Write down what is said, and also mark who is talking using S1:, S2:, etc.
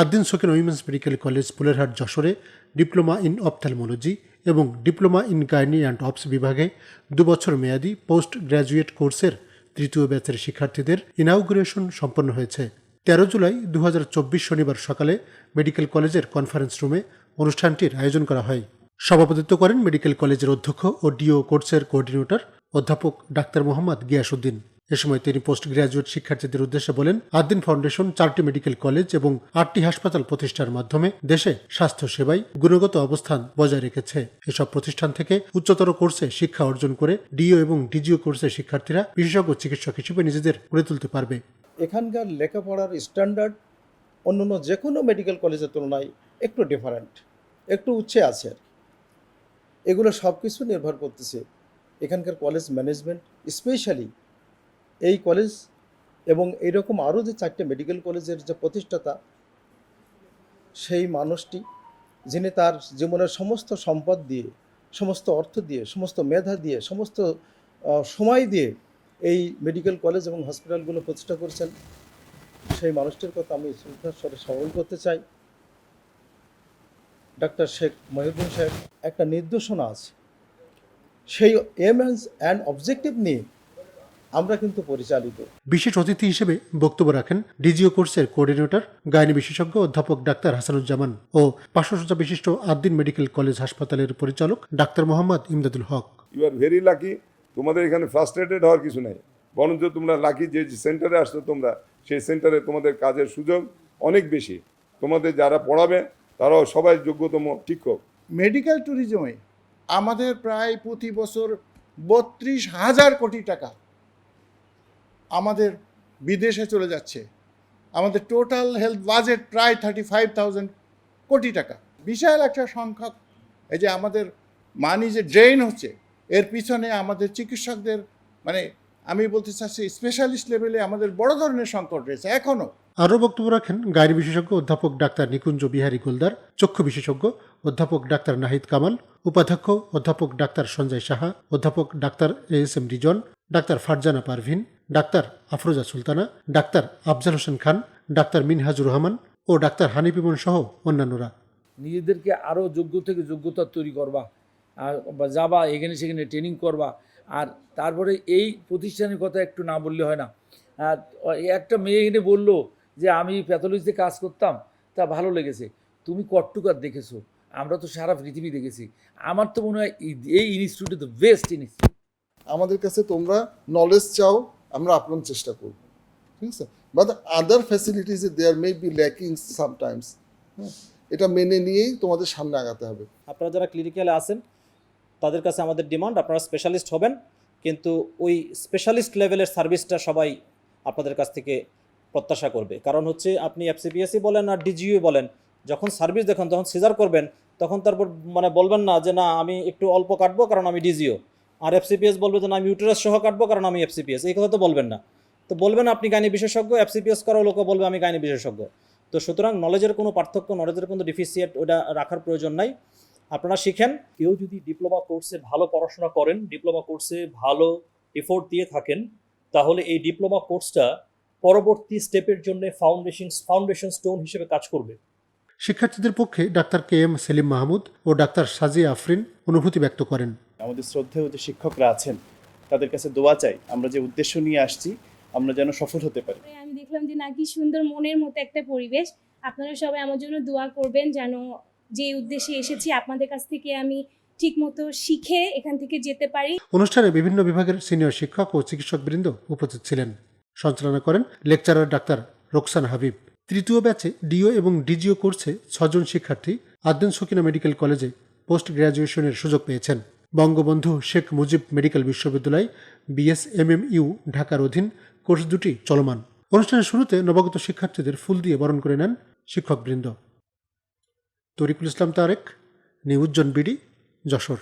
S1: Addin Sakin women's medical college Pulerhat যশোরে diploma in ophthalmology এবং diploma in gynae and obs বিভাগে দুবছর মেয়াদী পোস্ট গ্র্যাজুয়েট কোর্সের তৃতীয় ব্যাচের শিক্ষার্থীদের ইনাউগুরেশন সম্পন্ন হয়েছে। তেরো জুলাই দু হাজার চব্বিশ শনিবার সকালে মেডিকেল কলেজের কনফারেন্স রুমে অনুষ্ঠানটির আয়োজন করা হয়। সভাপতিত্ব করেন মেডিকেল কলেজের অধ্যক্ষ ও ডিও কোর্সের কোঅর্ডিনেটর অধ্যাপক ডাক্তার মোহাম্মদ গিয়াসুদ্দিন এ সময় তিনি পোস্ট গ্রাজুয়েট শিক্ষার্থীদের উদ্দেশ্যে বলেন, আদ্দিন ফাউন্ডেশন চারটি মেডিকেল কলেজ এবং আটটি হাসপাতাল প্রতিষ্ঠার মাধ্যমে দেশে স্বাস্থ্য সেবায় গুণগত অবস্থান বজায় রেখেছে। এসব প্রতিষ্ঠান থেকে উচ্চতর কোর্সে শিক্ষা অর্জন করে ডিও এবং ডিজিও কোর্সের শিক্ষার্থীরা বিশেষজ্ঞ চিকিৎসক হিসেবে নিজেদের গড়ে তুলতে পারবে।
S2: এখানকার লেখাপড়ার স্ট্যান্ডার্ড অন্যান্য যে কোনো মেডিকেল কলেজের তুলনায় একটু ডিফারেন্ট একটু উচ্ছে আছে এগুলো সব কিছু নির্ভর করতেছে এখানকার কলেজ ম্যানেজমেন্ট, স্পেশালি এই কলেজ এবং এইরকম আরও যে চারটে মেডিকেল কলেজের যে প্রতিষ্ঠাতা, সেই মানুষটি, যিনি তার জীবনের সমস্ত সম্পদ দিয়ে, সমস্ত অর্থ দিয়ে, সমস্ত মেধা দিয়ে, সমস্ত সময় দিয়ে এই মেডিকেল কলেজ এবং হসপিটালগুলো প্রতিষ্ঠা করেছেন, সেই মানুষটির কথা আমি শ্রদ্ধার স্বরে স্মরণ করতে চাই। ডাক্তার শেখ মহিউদ্দিন সাহেব, একটা নির্দেশনা আছে। সেই এম অ্যান্ড অবজেক্টিভ নিয়ে আমরা কিন্তু পরিচালিত।
S1: বিশেষ অতিথি হিসেবে বক্তব্য রাখেন ডিজিও কোর্সের কোঅর্ডিনেটর গাইনি বিশেষজ্ঞ অধ্যাপক ডাক্তার হাসানুজ্জামান ও পার্শ্বসজ্জা বিশিষ্ট আদ্দিন মেডিকেল কলেজ হাসপাতালের পরিচালক doctor Mohammad Imdadul Haque.
S3: You are very lucky তোমাদের এখানে ফ্রাস্ট্রেটেড হওয়ার কিছু নাই। বরঞ্চ তোমরা লাকি যে সেন্টারে আসছো তোমরা সেই সেন্টারে তোমাদের কাজের সুযোগ অনেক বেশি। তোমাদের যারা পড়াবে তারাও সবাই যোগ্যতম শিক্ষক।
S4: মেডিকেল ট্যুরিজমে আমাদের প্রায় প্রতি বছর বত্রিশ হাজার কোটি টাকা আমাদের বিদেশে চলে যাচ্ছে। আমাদের টোটাল হেলথ বাজেট প্রায় থার্টি ফাইভ থাউজেন্ড কোটি টাকা। বিশাল একটা সংখ্যক, এই যে আমাদের মানি যে ড্রেন হচ্ছে, এর পিছনে আমাদের চিকিৎসকদের মানে আমি বলতে চাচ্ছি স্পেশালিস্ট লেভেলে আমাদের বড় ধরনের সংকট রয়েছে এখনও
S1: আরও বক্তব্য রাখেন গাইনি বিশেষজ্ঞ অধ্যাপক ডাক্তার নিকুঞ্জ বিহারী গোলদার, চক্ষু বিশেষজ্ঞ অধ্যাপক ডাক্তার নাহিদ কামাল, উপাধ্যক্ষ অধ্যাপক ডাক্তার সঞ্জয় সাহা, অধ্যাপক ডাক্তার এ এস এম রিজন, ডাক্তার ফারজানা পারভিন ডাক্তার আফরোজা সুলতানা ডাক্তার আফজাল হোসেন খান ডাক্তার মিনহাজুর রহমান ও ডাক্তার হানিফ ইমন সহ অন্যান্যরা।
S5: নিজেদেরকে আরও যোগ্য থেকে যোগ্যতা তৈরি করবা আর বা যাবা এখানে সেখানে ট্রেনিং করবা। আর তারপরে এই প্রতিষ্ঠানের কথা একটু না বললে হয় না। আর একটা মেয়ে এখানে বলল যে আমি প্যাথোলজিতে কাজ করতাম তা ভালো লেগেছে। তুমি কট্টুকার দেখেছ। আমরা তো সারা পৃথিবী দেখেছি। আমার তো মনে হয় এই- এই ইনস্টিটিউট দ্য বেস্ট ইনস্টিটিউট
S6: আমাদের কাছে তোমরা নলেজ চাও আমরা আপনার চেষ্টা করব। ঠিক আছে? But other facilities there may be lacking sometimes এটা মেনে নিয়েই তোমাদের সামনে আগাতে হবে।
S7: আপনারা যারা ক্লিনিক্যালে আছেন, তাদের কাছে আমাদের ডিমান্ড আপনারা স্পেশালিস্ট হবেন, কিন্তু ওই স্পেশালিস্ট লেভেলের সার্ভিসটা সবাই আপনাদের কাছ থেকে প্রত্যাশা করবে। কারণ হচ্ছে আপনি এফসিপিএসসি বলেন আর ডিজিও বলেন, যখন সার্ভিস দেখেন, তখন সিজার করবেন, তখন তারপর মানে বলবেন না যে, না, আমি একটু অল্প কাটবো কারণ আমি ডিজিও আর এফসিপিএস বলবে যে না, আমি ইউটেরাস সহ কাটবো কারণ আমি এফসিপিএস এই কথা তো বলবেন না। তো বলবেন আপনি গাইনি বিশেষজ্ঞ এফসিপিএস করাও লোকও বলবে আমি গাইনি বিশেষজ্ঞ। তো সুতরাং নলেজের কোনো পার্থক্য নলেজের কোনো ডিফিসিয়েট ওটা রাখার প্রয়োজন নাই। আপনারা শিখেন।
S8: কেউ যদি ডিপ্লোমা কোর্সে ভালো পড়াশোনা করেন ডিপ্লোমা কোর্সে ভালো এফোর্ট দিয়ে থাকেন, তাহলে এই ডিপ্লোমা কোর্সটা পরবর্তী স্টেপের জন্য ফাউন্ডেশন ফাউন্ডেশন স্টোন হিসেবে কাজ করবে।
S1: শিক্ষার্থীদের পক্ষে ডাক্তার কে এম সেলিম মাহমুদ ও ডাক্তার সাজি আফরিন অনুভূতি ব্যক্ত করেন।
S9: আমাদের শ্রদ্ধেয় যে শিক্ষকরা আছেন তাদের কাছে দোয়া চাই আমরা যে উদ্দেশ্য নিয়ে আসছি আমরা যেন সফল হতে পারি।
S10: আমি দেখলাম যে নাকি সুন্দর মনের মতো একটা পরিবেশ। আপনারা সবাই আমার জন্য দোয়া করবেন যেন যে উদ্দেশ্যে এসেছি আপনাদের কাছ থেকে আমি ঠিক মতো শিখে এখান থেকে যেতে পারি।
S1: অনুষ্ঠানে বিভিন্ন বিভাগের সিনিয়র শিক্ষক ও চিকিৎসকবৃন্দ উপস্থিত ছিলেন। সঞ্চালনা করেন লেকচারার ডাক্তার রোকসান হাবিব। তৃতীয় ব্যাচে ডিও এবং ডিজিও কোর্সে ছজন শিক্ষার্থী আদ্দিন সকিনা মেডিকেল কলেজে পোস্ট গ্র্যাজুয়েশনের সুযোগ পেয়েছেন। বঙ্গবন্ধু শেখ মুজিব মেডিকেল বিশ্ববিদ্যালয়, বিএসএমএমইউ ঢাকার অধীন কোর্স দুটি চলমান। অনুষ্ঠানের শুরুতে নবাগত শিক্ষার্থীদের ফুল দিয়ে বরণ করে নেন শিক্ষকবৃন্দ। তরিকুল ইসলাম তারেক নিউজ্জন বিডি, যশোর।